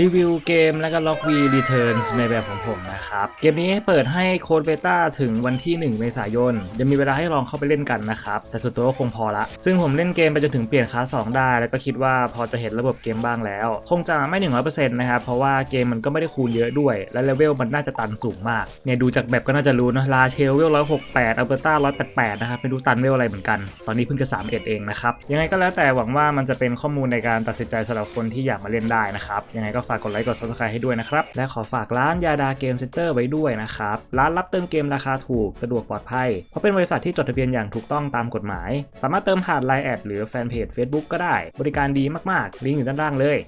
รีวิวเกมและก็ล็อกวีรีเทิร์นในแบบของผมนะครับ เกมนี้เปิดให้โค้ดเบต้าถึงวันที่ 1 เมษายน ยังมีเวลาให้ลองเข้าไปเล่นกันนะครับ แต่สุดตัวก็คงพอละ ซึ่งผมเล่นเกมไปจนถึงเปลี่ยนคลาส2ได้ แล้วก็คิดว่าพอจะเห็นระบบเกมบ้างแล้ว คงจะไม่ 100%นะครับ เพราะว่าเกมมันก็ไม่ได้คูณเยอะด้วย และเลเวลมันน่าจะตันสูงมากเนี่ยดูจากแบบก็น่าจะรู้นะลาเชลเวล168อัลเบอร์ต้า188นะครับไม่รู้ตันเวลอะไรเหมือนกัน ตอนนี้เพิ่งจะ31เองนะครับยังไงก็แล้วแต่หวังว่ามันจะเป็นข้อมูลในการตัดสินใจสำหรับคนที่อยากมาเล่นได้นะครับยังไงก็ฝากกดไลค์กด subscribe ให้ด้วยนะครับ และขอฝากร้านยาดาเกมเซ็นเตอร์ไว้ด้วยนะครับ ร้านรับเติมเกมราคาถูกสะดวกปลอดภัย เพราะเป็นบริษัทที่จดทะเบียนอย่างถูกต้องตามกฎหมาย สามารถเติมผ่านไลน์แอดหรือแฟนเพจ Facebook ก็ได้ บริการดีมากๆ ลิงก์อยู่ด้านล่างเลย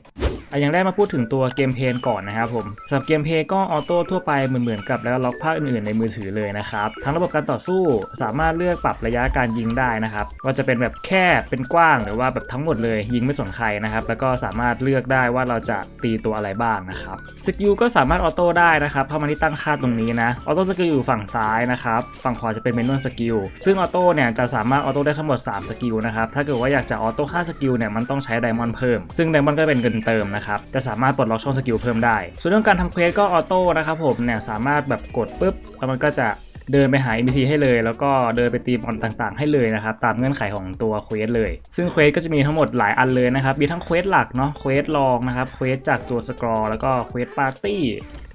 อย่างแรกมาพูดถึงตัวเกมเพย์ก่อนนะครับผมสำหรับเกมเพย์ก็ออโต้ทั่วไปเหมือนๆกับแล้วล็อกภาคอื่นๆในมือถือเลยนะครับทั้งระบบการต่อสู้สามารถเลือกปรับระยะการยิงได้นะครับว่าจะเป็นแบบแคบเป็นกว้างหรือว่าแบบทั้งหมดเลยยิงไม่สนใครนะครับแล้วก็สามารถเลือกได้ว่าเราจะตีตัวอะไรบ้างนะครับสกิลก็สามารถออโต้ได้นะครับเข้ามาที่ตั้งค่าตรงนี้นะออโต้สกิลอยู่ฝั่งซ้ายนะครับฝั่งขวาจะเป็นเมนูสกิลซึ่งออโต้เนี่ยจะสามารถออโต้ได้ทั้งหมด 3 สกิลนะครับถ้าเกิดว่าอยากจะออโต้5สกิลเนี่ยมันต้องใช้ไดมอนด์เพิ่ม ซึ่งไดมอนด์ก็เป็นเงินเติมนะครับจะสามารถปลดล็อกช่องสกิลเพิ่มได้ ส่วนเรื่องการทำเควสก็ออโต้นะครับผมเนี่ยสามารถแบบกดปุ๊บแล้วมันก็จะเดินไปหา NPC ให้เลย แล้วก็เดินไปตีมอนต่างๆ ให้เลยนะครับตามเงื่อนไขของตัวเควสเลย ซึ่งเควสก็จะมีทั้งหมดหลายอันเลยนะครับมีทั้งเควสหลักเนาะเควสรองนะครับเควสจากตัวสกรอแล้วก็เควสปาร์ตี้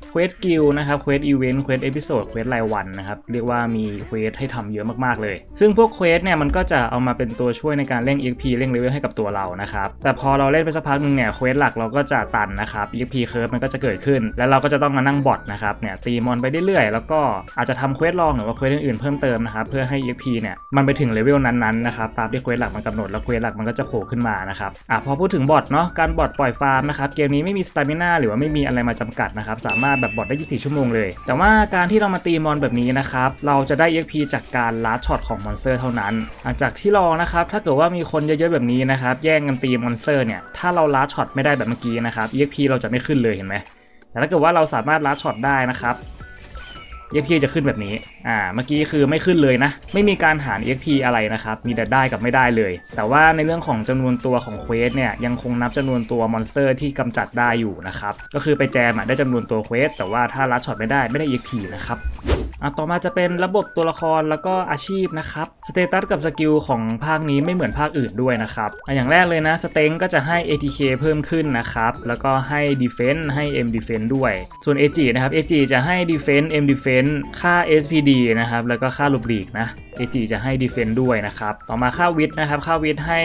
เควสกิลนะครับเควสอีเวนต์เควสเอพิโซดเควสรายวันนะครับเรียกว่ามีเควสให้ทำเยอะมากๆเลย ซึ่งพวกเควสเนี่ยมันก็จะเอามาเป็นตัวช่วยในการเร่ง EXP เร่งเลเวลให้กับตัวเรานะครับแต่พอเราเล่นไปสักพักหนึ่งเนี่ยเควสหลักเราก็จะตันนะครับ EXP curve มันก็จะเกิดขึ้น แล้วเราก็จะต้องมานั่งบอทนะครับเนี่ยตีมอนไปเรื่อยๆ แล้วก็อาจจะทำเควสรองหรือว่าเควสอื่นๆเพิ่มเติมนะครับเพื่อให้ EXP เนี่ยมันไปถึงเลเวลนั้นๆนะครับตามที่เควสหลักมันกำหนดแล้วเควสหลักมันก็จะโผล่ขึ้นมานะครับอะพอพูดถึงบอทเนาะการบอทปล่อยฟาร์มนะครับเกมนี้ไม่มีสตามิน่าหรือว่าไม่มีอะไรมาจำกัดนะครับสามารถแบบบอทได้ 24 ชั่วโมงเลย แต่ว่าการที่เรามาตีมอนแบบนี้นะครับ เราจะได้ EXP จากการลัดช็อตของมอนสเตอร์เท่านั้นหลังจากที่ลองนะครับ ถ้าเกิดว่ามีคนเยอะๆแบบนี้นะครับ แย่งกันตีมอนสเตอร์เนี่ย ถ้าเราลัดช็อตไม่ได้แบบเมื่อกี้นะครับ EXP เราจะไม่ขึ้นเลยเห็นไหมแต่ถ้าเกิดว่าเราสามารถลัดช็อตได้นะครับ EXP จะขึ้นแบบนี้ อ่า เมื่อกี้คือไม่ขึ้นเลยนะ ไม่มีการหาร EXP อะไรนะครับ มีแต่ได้กับไม่ได้เลย แต่ว่าในเรื่องของจำนวนตัวของเควสเนี่ยยังคงนับจำนวนตัวมอนสเตอร์ที่กำจัดได้อยู่นะครับ ก็คือไปแจมอะได้จำนวนตัวเควสแต่ว่าถ้าลัดช็อตไม่ได้ไม่ได้ EXP นะครับอะต่อมาจะเป็นระบบตัวละครแล้วก็อาชีพนะครับ สเตตัสกับสกิลของภาคนี้ไม่เหมือนภาคอื่นด้วยนะครับอะอย่างแรกเลยนะ สเต็งก็จะให้ ATK เพิ่มขึ้นนะครับ แล้วก็ให้ Defense ให้ M Defense ด้วย ส่วน AG นะครับ AG จะให้ Defense M Defense ค่า SPD นะครับ แล้วก็ค่าหลบลีกนะ AG จะให้ Defense ด้วยนะครับ ต่อมาค่าวิทนะครับ ค่าวิทให้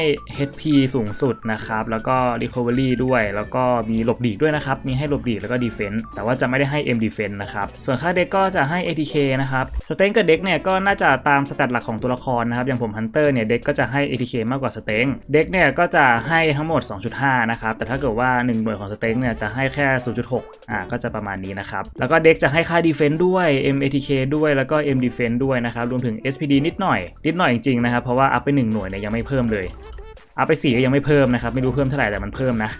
HP สูงสุดนะครับ แล้วก็ Recovery ด้วย แล้วก็มีหลบหลีกด้วยนะครับ มีให้หลบหลีกแล้วก็ Defense แต่ว่าจะไม่ได้ให้ M Defense นะครับ ส่วนค่าเด็กก็จะให้ ATK นะครับสเต็งกับเด็กเนี่ยก็น่าจะตามสแตทหลักของตัวละครนะครับ อย่างผมฮันเตอร์เนี่ยเด็กก็จะให้ ATK มากกว่าสเต็งเด็กเนี่ยก็จะให้ทั้งหมด 2.5 นะครับ แต่ถ้าเกิดว่า 1 หน่วยของสเต็งเนี่ยจะให้แค่ 0.6 อ่า ก็จะประมาณนี้นะครับ แล้วก็เด็กจะให้ค่า Defense ด้วย M ATK ด้วยแล้วก็ M Defense ด้วยนะครับรวมถึง SPD นิดหน่อย นิดหน่อยจริงๆนะครับเพราะว่าอัพไป 1 หน่วยเนี่ยยังไม่เพิ่มเลยอัพไป 4 ก็ยังไม่เพิ่มนะครับไม่รู้เพิ่มเท่าไหร่แต่มันเพิ่มนะ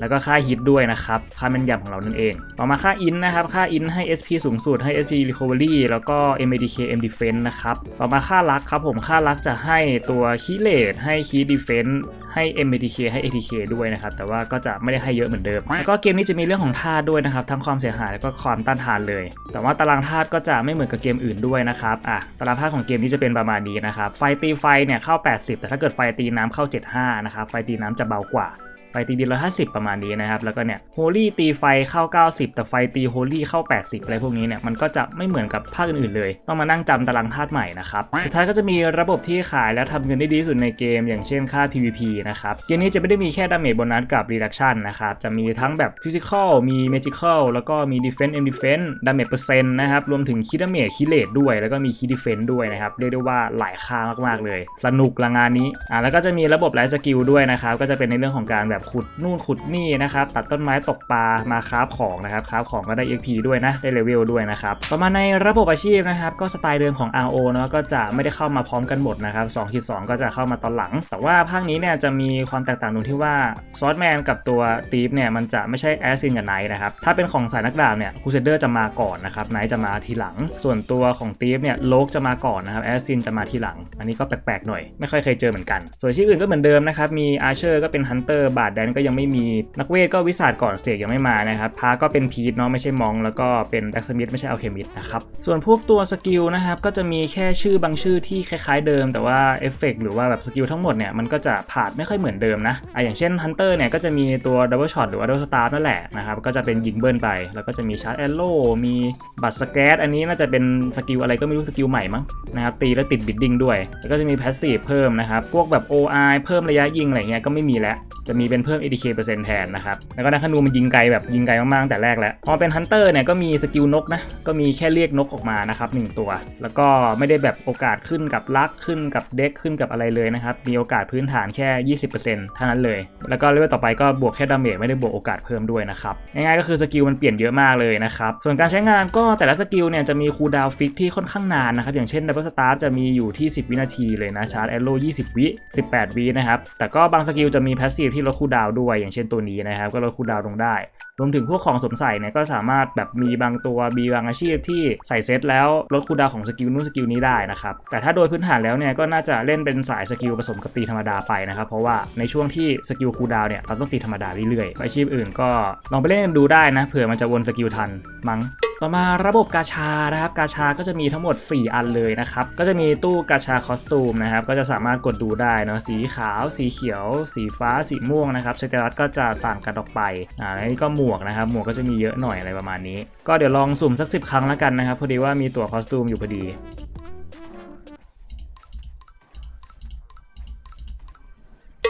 แล้วก็ค่าฮิตด้วยนะครับ ค่าแม่นยำของเรานั่นเอง ต่อมาค่าอินนะครับ ค่าอินให้ SP สูงสุดให้ SP Recovery แล้วก็ MADK M Defense นะครับ ต่อมาค่ารักครับผมค่ารักจะให้ตัวคีเลดให้คี Defense ให้ MADK ให้ ATK ด้วยนะครับ แต่ว่าก็จะไม่ได้ให้เยอะเหมือนเดิม แล้วก็เกมนี้จะมีเรื่องของธาตุด้วยนะครับ ทั้งความเสียหายแล้วก็ความต้านทานเลย แต่ว่าตารางธาตุก็จะไม่เหมือนกับเกมอื่นด้วยนะครับ อะ ตารางธาตุของเกมนี้จะเป็นประมาณนี้นะครับ ไฟตีไฟเนี่ยเข้า 80 แต่ถ้าเกิดไฟตีน้ำเข้า 75 นะครับ ไฟตีน้ำจะเบากว่า ไฟตีดิน150ประมาณนี้นะครับ แล้วก็เนี่ยโฮลี่ตีไฟเข้า 90 แต่ไฟตีโฮลี่เข้า 80 อะไรพวกนี้เนี่ยมันก็จะไม่เหมือนกับภาคอื่นๆเลย ต้องมานั่งจำตารางธาตุใหม่นะครับสุดท้ายก็จะมีระบบที่ขายและทำเงินได้ดีสุดในเกม อย่างเช่นค่า PVP นะครับเกมนี้จะไม่ได้มีแค่ดาเมจโบนัสกับ reduction นะครับจะมีทั้งแบบ physical มี magical แล้วก็มี defense m defense ดาเมจเปอร์เซ็นต์นะครับรวมถึงคิดดาเมจคิเลตด้วยแล้วก็มีคิด defense ด้วยนะครับเรียกได้ว่าหลายค่ามากๆเลย สนุกละงานนี้อ่าแล้วก็จะมีระบบไลฟ์สกิลด้วยนะครับก็จะเป็นในเรื่องของการแบบขุดนู่นขุดนี่นะครับ ตัดต้นไม้ตกปลามาคราฟของนะครับคราฟของก็ได้ XP ด้วยนะ ได้เลเวลด้วยนะครับ ต่อมาในระบบอาชีพนะครับก็สไตล์เดิมของ RO เนาะก็จะไม่ได้เข้ามาพร้อมกันหมดนะครับ2คิด2ก็จะเข้ามาตอนหลัง แต่ว่าภาคนี้เนี่ยจะมีความแตกต่างตรงที่ว่าซอสแมนกับตัวตีฟเนี่ยมันจะไม่ใช่แอสซินกับไนท์นะครับถ้าเป็นของสายนักดาบเนี่ยคูเซเดอร์จะมาก่อนนะครับไนท์จะมาทีหลัง ส่วนตัวของตีฟเนี่ยโลกจะมาก่อนนะครับแอสซินจะมาทีหลัง อันนี้ก็แปลกๆหน่อย ไม่ค่อยเคยเจอเหมือนกัน ส่วนอาชีพอื่นก็เหมือนเดิมนะครับมีอาร์เชอร์ก็เป็นฮันเตอร์บาดแดนก็ยังไม่มีนักเวทก็วิสาดก่อนเสกยังไม่มานะครับพาก็เป็นพีทเนาะไม่ใช่มอง แล้วก็เป็นแบ็กสมิธไม่ใช่อัลเคมิดนะครับส่วนพวกตัวสกิลนะครับก็จะมีแค่ชื่อบางชื่อที่คล้ายๆเดิม แต่ว่าเอฟเฟกหรือว่าแบบสกิลทั้งหมดเนี่ยมันก็จะผ่านไม่ค่อยเหมือนเดิมนะอะอย่างเช่นฮันเตอร์เนี่ยก็จะมีตัวดับเบิลช็อตหรือว่าดับเบิลสตาร์นั่นแหละนะครับก็จะเป็นยิงเบิลไป แล้วก็จะมีชาร์จแอโร่มีบัตรสแกตอันนี้น่าจะเป็นสกิลอะไรก็ไม่รู้สกิลใหม่มั้งนะครับตีแล้วติดบิดดิ้งด้วย แล้วก็จะมีแพสซีฟเพิ่มนะครับพวกแบบ OI เพิ่มระยะยิงอะไรเงี้ยก็ไม่มีแล้วจะมีเป็นเพิ่ม ADK เปอร์เซ็นต์แทนนะครับ แล้วก็นักขนูมันยิงไกลแบบยิงไกลมากๆตั้งแต่แรกแล้ว พอเป็นฮันเตอร์เนี่ยก็มีสกิลนกนะ ก็มีแค่เรียกนกออกมานะครับหนึ่งตัว แล้วก็ไม่ได้แบบโอกาสขึ้นกับลักขึ้นกับเด็กขึ้นกับอะไรเลยนะครับ มีโอกาสพื้นฐานแค่ 20%เท่านั้นเลย แล้วก็เลเวลต่อไปก็บวกแค่ดาเมจไม่ได้บวกโอกาสเพิ่มด้วยนะครับ ง่ายๆก็คือสกิลมันเปลี่ยนเยอะมากเลยนะครับ ส่วนการใช้งานก็แต่ละสกิลเนี่ยจะมีคูลดาวฟิกที่ค่อนข้างนานนะครับอย่างเช่นดับเบิลสตาร์จะมีอยู่ที่ 10 วินาทีเลยนะชาร์จแอโร่20 วิ 18 วินะครับแต่ก็บางสกิลจะมีแพสซีฟที่ลดคูลดาวด้วย อย่างเช่นตัวนี้นะครับ ก็ลดคูลดาวลงได้รวมถึงพวกของสวมใส่เนี่ยก็สามารถแบบมีบางตัวมีบางอาชีพที่ใส่เซตแล้วลดคูลดาวของสกิลนู้นสกิลนี้ได้นะครับแต่ถ้าโดยพื้นฐานแล้วเนี่ยก็น่าจะเล่นเป็นสายสกิลผสมกับตีธรรมดาไปนะครับเพราะว่าในช่วงที่สกิลคูลดาวเนี่ยเราต้องตีธรรมดาเรื่อยๆอาชีพอื่นก็ลองไปเล่นกันดูได้นะเผื่อมันจะวนสกิลทันมั้งต่อมาระบบกาชานะครับ กาชาก็จะมีทั้งหมด 4 อันเลยนะครับ ก็จะมีตู้กาชาคอสตูมนะครับ ก็จะสามารถกดดูได้เนาะสีขาว สีเขียว สีฟ้า สีม่วงนะครับสเตตัสก็จะต่างกันออกไปอ่าแล้วนี่ก็หมววกนะครับ หมวกก็จะมีเยอะหน่อยอะไรประมาณนี้ ก็เดี๋ยวลองสุ่มสัก 10 ครั้งแล้วกันนะครับ พอดีว่ามีตัวคอสตูมอยู่พอดี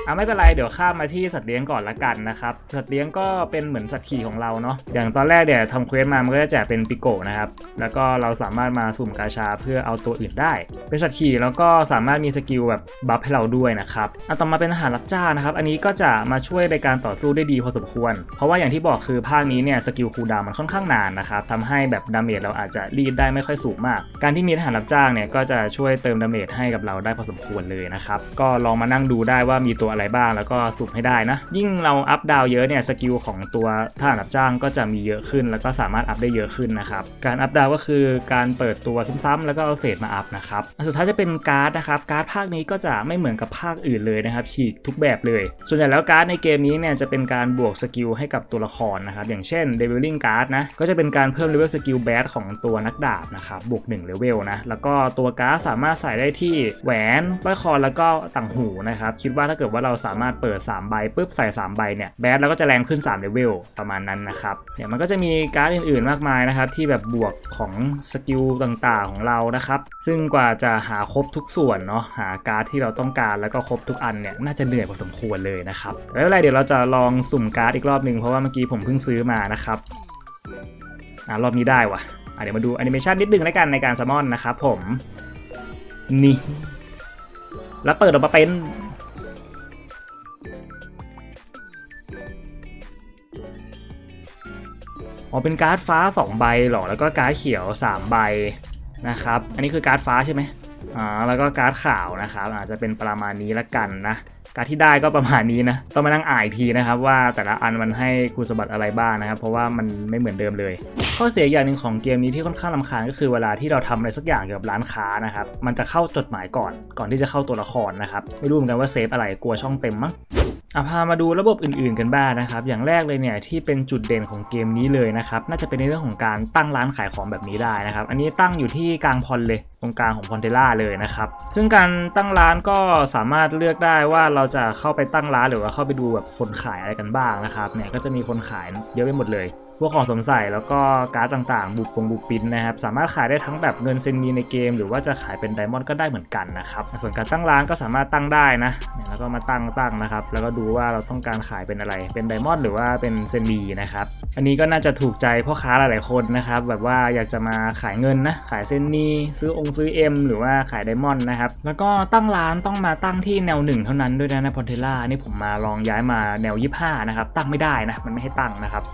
อะไม่เป็นไรเดี๋ยวข้ามมาที่สัตว์เลี้ยงก่อนละกันนะครับสัตว์เลี้ยงก็เป็นเหมือนสัตว์ขี่ของเราเนาะอย่างตอนแรกเนี่ยทำเควสมามันก็จะแจกเป็นปิโกนะครับแล้วก็เราสามารถมาสุ่มกาชาเพื่อเอาตัวอื่นได้ เป็นสัตว์ขี่แล้วก็สามารถมีสกิลแบบบัฟให้เราด้วยนะครับอะต่อมาเป็นอาหารรับจ้างนะครับ อันนี้ก็จะมาช่วยในการต่อสู้ได้ดีพอสมควร เพราะว่าอย่างที่บอกคือภาคนี้เนี่ยสกิลคูลดาวน์มันค่อนข้างนานนะครับทำให้แบบดาเมจเราอาจจะรีดได้ไม่ค่อยสูงมาก การที่มีทหารรับจ้างเนี่ยก็จะช่วยเติมดาเมจให้กับเราได้พอสมควรเลยนะครับก็ลองมานั่งดูได้ว่ามีตัวอะไรบ้างแล้วก็สุ่มให้ได้นะ ยิ่งเราอัพดาวเยอะเนี่ยสกิลของตัวทหารรับจ้างก็จะมีเยอะขึ้น แล้วก็สามารถอัพได้เยอะขึ้นนะครับการอัพดาวก็คือการเปิดตัวซ้ำๆแล้วก็เอาเศษมาอัพนะครับสุดท้ายจะเป็นการ์ดนะครับการ์ดภาคนี้ก็จะไม่เหมือนกับภาคอื่นเลยนะครับฉีกทุกแบบเลย ส่วนใหญ่แล้วการ์ดในเกมนี้เนี่ยจะเป็นการบวกสกิลให้กับตัวละครนะครับอย่างเช่น Leveling Card นะก็จะเป็นการเพิ่มเลเวลสกิลแบดของตัวนักดาบนะครับบวก1เลเวลนะแล้วก็ตัวการ์ดสามารถใส่ได้ที่แหวนสร้อยคอแล้วก็ต่างหูนะครับคิดว่าถ้าเกิดว่าเราสามารถเปิด 3 ใบปุ๊บใส่ 3 ใบเนี่ยแบดแล้วก็จะแรงขึ้น3เลเวลประมาณนั้นนะครับเนี่ยมันก็จะมีการ์ดอื่นๆมากมายนะครับที่แบบบวกของสกิลต่างๆของเรานะครับซึ่งกว่าจะหาครบทุกส่วนเนาะหาการ์ดที่เราต้องการแล้วก็ครบทุกอันเนี่ยน่าจะเหนื่อยพอสมควรเลยนะครับแต่ไม่เป็นไรเดี๋ยวเราจะลองสุ่มการ์ดอีกรอบหนึ่งเพราะว่าเมื่อกี้ผมเพิ่งซื้อมานะครับอ่ารอบนี้ได้ว่ะอะเดี๋ยวมาดูแอนิเมชันนิดนึงแล้วกันในการซัมมอนนะครับผม นี่ แล้วเปิดออกมาเป็น อ๋อเป็นการ์ดฟ้า 2 ใบหรอ แล้วก็การ์ดเขียว 3 ใบนะครับ อันนี้คือการ์ดฟ้าใช่ไหมอ่าแล้วก็การ์ดขาวนะครับ อาจจะเป็นประมาณนี้ละกันนะการดที่ได้ก็ประมาณนี้นะ ต้องมานั่งอ่านทีนะครับ ว่าแต่ละอันมันให้คุณสมบัติอะไรบ้างนะครับ เพราะว่ามันไม่เหมือนเดิมเลย ข้อเสียอย่างหนึ่งของเกมนี้ที่ค่อนข้างลำคาญก็คือเวลาที่เราทำอะไรสักอย่างเกี่ยวกับร้านค้านะครับ มันจะเข้าจดหมายก่อน ก่อนที่จะเข้าตัวละครนะครับ ไม่รู้เหมือนกันว่าเซฟอะไรกลัวช่องเต็มมั้ง อาพามาดูระบบอื่นๆกันบ้างนะครับ อย่างแรกเลยเนี่ยที่เป็นจุดเด่นของเกมนี้เลยนะครับ น่าจะเป็นในเรื่องของการตั้งร้านขายของแบบนี้ได้นะครับ อันนี้ตั้งอยู่ที่กลางพอนเลยตรงกลางของพอนเทล่าเลยนะครับ ซึ่งการตั้งร้านก็สามารถเลือกได้ว่าเราจะเข้าไปตั้งร้านหรือว่าเข้าไปดูแบบคนขายอะไรกันบ้างนะครับ เนี่ยก็จะมีคนขายเยอะไปหมดเลย วกของสมใส่แล้วก็การ์ดต่างๆ บุกปงบุกปินนะครับ สามารถขายได้ทั้งแบบเงินเซนมีในเกม หรือว่าจะขายเป็นไดมอนด์ก็ได้เหมือนกันนะครับส่วนการตั้งร้านก็สามารถตั้งได้นะแล้วก็มาตั้งตั้งนะครับ แล้วก็ดูว่าเราต้องการขายเป็นอะไร เป็นไดมอนด์หรือว่าเป็นเซนมีนะครับอันนี้ก็น่าจะถูกใจพ่อค้าหลายๆคนนะครับแบบว่าอยากจะมาขายเงินนะขายเซนมีซื้อองค์ซื้อ M หรือว่าขายไดมอนด์นะครับแล้วก็ตั้งร้านต้องมาตั้งที่แนวหนึ่งเท่านั้นด้วยนะในพอนเทล่านี่ผมมาลองย้ายมาแนว 25นะครับตั้งไม่ได้นะมันไม่ให้ตั้งนะครับ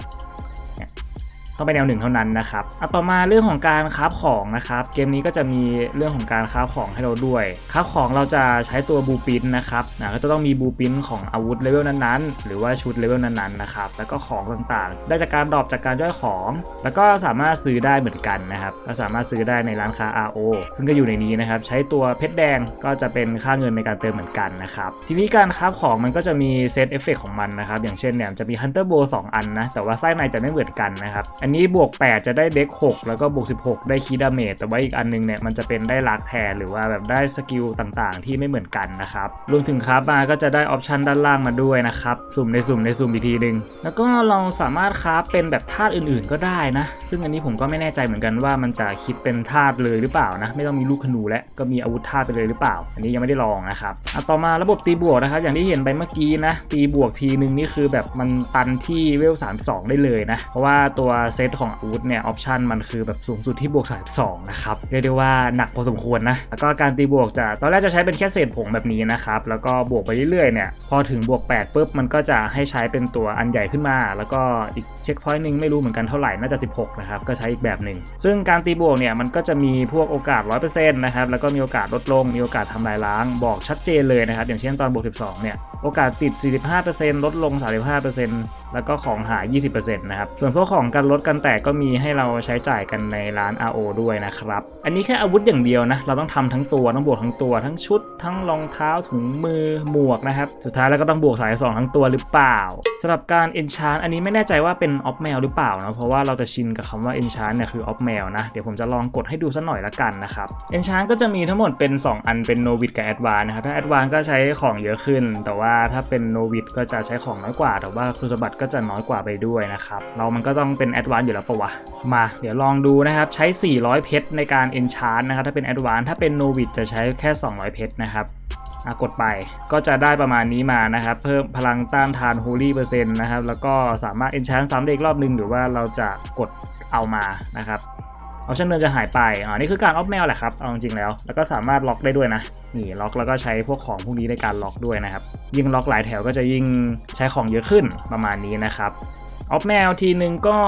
ต้องไปแนวหนึ่งเท่านั้นนะครับอะต่อมาเรื่องของการคราฟของนะครับ เกมนี้ก็จะมีเรื่องของการคราฟของให้เราด้วยคราฟของเราจะใช้ตัวบูปินนะครับนะก็จะต้องมีบูปินของอาวุธเลเวลนั้นๆ หรือว่าชุดเลเวลนั้นๆนะครับ แล้วก็ของต่างๆ ได้จากการดรอปจากการย่อยของ แล้วก็สามารถซื้อได้เหมือนกันนะครับก็สามารถซื้อได้ในร้านค้า RO ซึ่งก็อยู่ในนี้นะครับ ใช้ตัวเพชรแดงก็จะเป็นค่าเงินในการเติมเหมือนกันนะครับ ทีนี้การคราฟของมันก็จะมีเซตเอฟเฟกของมันนะครับ อย่างเช่นเนี่ยจะมี Hunter Bow 2อันนะ แต่ว่าไส้ในจะไม่เหมือนกันนะครับอันนนี้บวก 8 จะได้เด็ก6 แล้วก็บวก 16 ได้คีดาเมจแต่ว่าอีกอันนึงเนี่ยมันจะเป็นได้ลักแทนหรือว่าแบบได้สกิลต่างๆ ที่ไม่เหมือนกันนะครับรวมถึงคราฟมาก็จะได้ออปชันด้านล่างมาด้วยนะครับสุ่มในสุ่มในสุ่มอีกทีหนึงแล้วก็เราสามารถคราฟเป็นแบบธาตุอื่นๆก็ได้นะ ซึ่งอันนี้ผมก็ไม่แน่ใจเหมือนกันว่ามันจะคิดเป็นธาตุเลยหรือเปล่านะ ไม่ต้องมีลูกขนูและก็มีอาวุธธาตุไปเลยหรือเปล่า อันนี้ยังไม่ได้ลองนะครับอะต่อมาระบบตีบวกนะครับ อย่างที่เห็นไปเมื่อกี้นะตีบวกทีนึงนี่คือแบบมันตันที่เวล32 ได้เลยนะ เพราะว่าตัวเซตของอาวุธเนี่ยออปชันมันคือแบบสูงสุดที่บวก32นะครับเรียกได้ว่าหนักพอสมควรนะแล้วก็การตีบวกจะตอนแรกจะใช้เป็นแค่เศษผงแบบนี้นะครับแล้วก็บวกไปเรื่อยๆเนี่ยพอถึงบวก8ปุ๊บมันก็จะให้ใช้เป็นตัวอันใหญ่ขึ้นมา แล้วก็อีกเช็คพอยต์หนึ่งไม่รู้เหมือนกันเท่าไหร่น่าจะ 16นะครับก็ใช้อีกแบบหนึ่งซึ่งการตีบวกเนี่ยมันก็จะมีพวกโอกาส 100%นะครับแล้วก็มีโอกาสลดลงมีโอกาสทำลายล้างบอกชัดเจนเลยนะครับอย่างเช่นตอนบวก12เนี่ยโอกาสติด 45%ลดลง 35%แล้วก็ของหาย 20%นะครับ ส่วนพวกของการลดกันแตกก็มีให้เราใช้จ่ายกันในร้าน RO ด้วยนะครับ อันนี้แค่อาวุธอย่างเดียวนะ เราต้องทำทั้งตัว ต้องบวกทั้งตัว ทั้งชุด ทั้งรองเท้า ถุงมือ หมวกนะครับ สุดท้ายแล้วก็ต้องบวกสายสองทั้งตัวหรือเปล่าสำหรับการ enchant อันนี้ไม่แน่ใจว่าเป็น off mail หรือเปล่านะ เพราะว่าเราจะชินกับคำว่า enchant เนี่ยคือ off mail นะ เดี๋ยวผมจะลองกดให้ดูสักหน่อยละกันนะครับ enchant ก็จะมีทั้งหมดเป็น 2 อันเป็น novice กับ advance นะครับ ถ้า advan ก็ใช้ของเยอะขึ้น แต่ว่าถ้าเป็น novice ก็จะใช้ของน้อยกว่า แต่ว่าคุณสมบัติก็จะน้อยกว่าไปด้วยนะครับ เรามันก็ต้องเป็นแอดวานซ์อยู่แล้วปะวะ มาเดี๋ยวลองดูนะครับ ใช้ 400 เพชรในการเอนชาร์ดนะครับ ถ้าเป็นแอดวานซ์ถ้าเป็นโนวิดจะใช้แค่ 200 เพชรนะครับกดไปก็จะได้ประมาณนี้มานะครับ เพิ่มพลังต้านทานฮูลี่เปอร์เซ็นต์นะครับ แล้วก็สามารถเอนชาร์ดซ้ำได้อีกรอบหนึงหรือว่าเราจะกดเอามานะครับ ออปชั่นเดิมจะหายไปอ่านี่คือการออฟแมวแหละครับเอาจริงๆแล้ว แล้วก็สามารถล็อกได้ด้วยนะนี่ล็อกแล้วก็ใช้พวกของพวกนี้ในการล็อกด้วยนะครับ ยิ่งล็อกหลายแถวก็จะยิ่งใช้ของเยอะขึ้นประมาณนี้นะครับ ออฟแมวทีนึงก็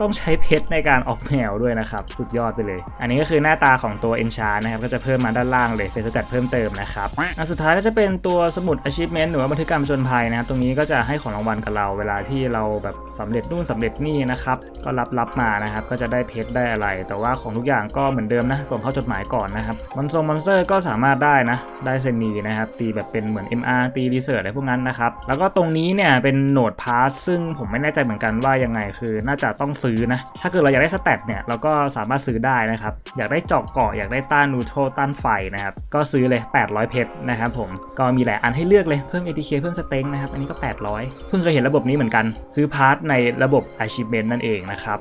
ต้องใช้เพชรในการออฟแมวด้วยนะครับ สุดยอดไปเลย อันนี้ก็คือหน้าตาของตัว Enchant นะครับ ก็จะเพิ่มมาด้านล่างเลยเป็นสแตทเพิ่มเติมนะครับอันสุดท้ายก็จะเป็นตัวสมุด achievement หรือว่าบันทึกการผจญภัยนะครับ ตรงนี้ก็จะให้ของรางวัลกับเราเวลาที่เราแบบสำเร็จนู่นสำเร็จนี่นะครับ ก็รับรับมานะครับ ก็จะได้เพชรได้อะไร แต่ว่าของทุกอย่างก็เหมือนเดิมนะ ส่งเข้าจดหมายก่อนนะครับมอนซงมอนสเตอร์ก็สามารถได้นะ ได้เซนีนะครับ ตีแบบเป็นเหมือน MR ตีรีเสิร์ชอะไรพวกนั้นนะครับ แล้วก็ตรงนี้เนี่ยเป็นโหนดพาสซึ่งผมไม่แน่ใจเหมือนกันว่ายังไงคือน่าจะต้องซื้อนะ ถ้าเกิดเราอยากได้สแตทเนี่ยเราก็สามารถซื้อได้นะครับ อยากได้เจาะเกาะอยากได้ต้านนูโทรต้านไฟนะครับ ก็ซื้อเลย 800 เพชรนะครับผม ก็มีหลายอันให้เลือกเลย เพิ่ม ATK เพิ่มสเต็งนะครับ อันนี้ก็ 800 เพิ่งเคยเห็นระบบนี้เหมือนกัน ซื้อพาร์ทในระบบ Achievement นั่นเองนะครับ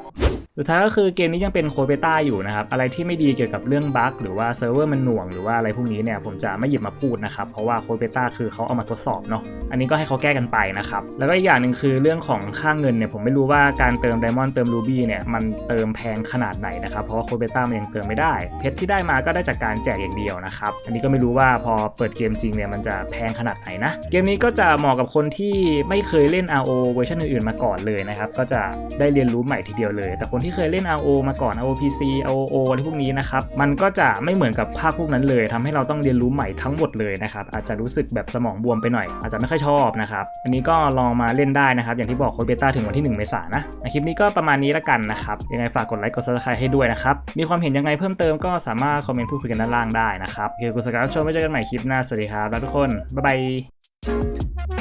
สุดท้ายก็คือเกมนี้ยังเป็นโคเบต้าอยู่นะครับ อะไรที่ไม่ดีเกี่ยวกับเรื่องบั๊กหรือว่าเซิร์ฟเวอร์มันหน่วงหรือว่าอะไรพวกนี้เนี่ยผมจะไม่หยิบมาพูดนะครับ เพราะว่าโคเบต้าคือเขาเอามาทดสอบเนาะ อันนี้ก็ให้เขาแก้กันไปนะครับ แล้วก็อีกอย่างหนึ่งคือเรื่องของค่าเงินเนี่ยผมไม่รู้ว่าการเติมไดมอนด์เติมรูบี้เนี่ยมันเติมแพงขนาดไหนนะครับ เพราะว่าโคเบต้ามันยังเติมไม่ได้ เพชรที่ได้มาก็ได้จากการแจกอย่างเดียวนะครับ อันนี้ก็ไม่รู้ว่าพอเปิดเกมจริงเนี่ยมันจะแพงขนาดไหนนะ เกมนี้ก็จะเหมาะกับคนที่ไม่เคยเล่น RO เวอร์ชันอื่นๆมาก่อนเลยนะครับ ก็จะได้เรียนรู้ใหม่ทีเดียวเลย แต่คนที่เคยเล่น RO มาก่อน ROPC ROO อะไรพวกนี้นะครับ มันก็จะไม่เหมือนกับภาคพวกนั้นเลยทำให้เราต้องเรียนรู้ใหม่ทั้งหมดเลยนะครับ อาจจะรู้สึกแบบสมองบวมไปหน่อย อาจจะไม่ค่อยชอบนะครับ อันนี้ก็ลองมาเล่นได้นะครับ อย่างที่บอกโค้ดเบต้าถึงวันที่ 1 เมษายนนะคลิปนี้ก็ประมาณนี้ละกันนะครับ ยังไงฝากกดไลค์กด subscribe ให้ด้วยนะครับ มีความเห็นยังไงเพิ่มเติมก็สามารถคอมเมนต์พูดคุยกันด้านล่างได้นะครับโอเคกุสกัสชมไว้เจอกันใหม่คลิปหน้าสวัสดีครับแล้วทุกคนบ๊ายบาย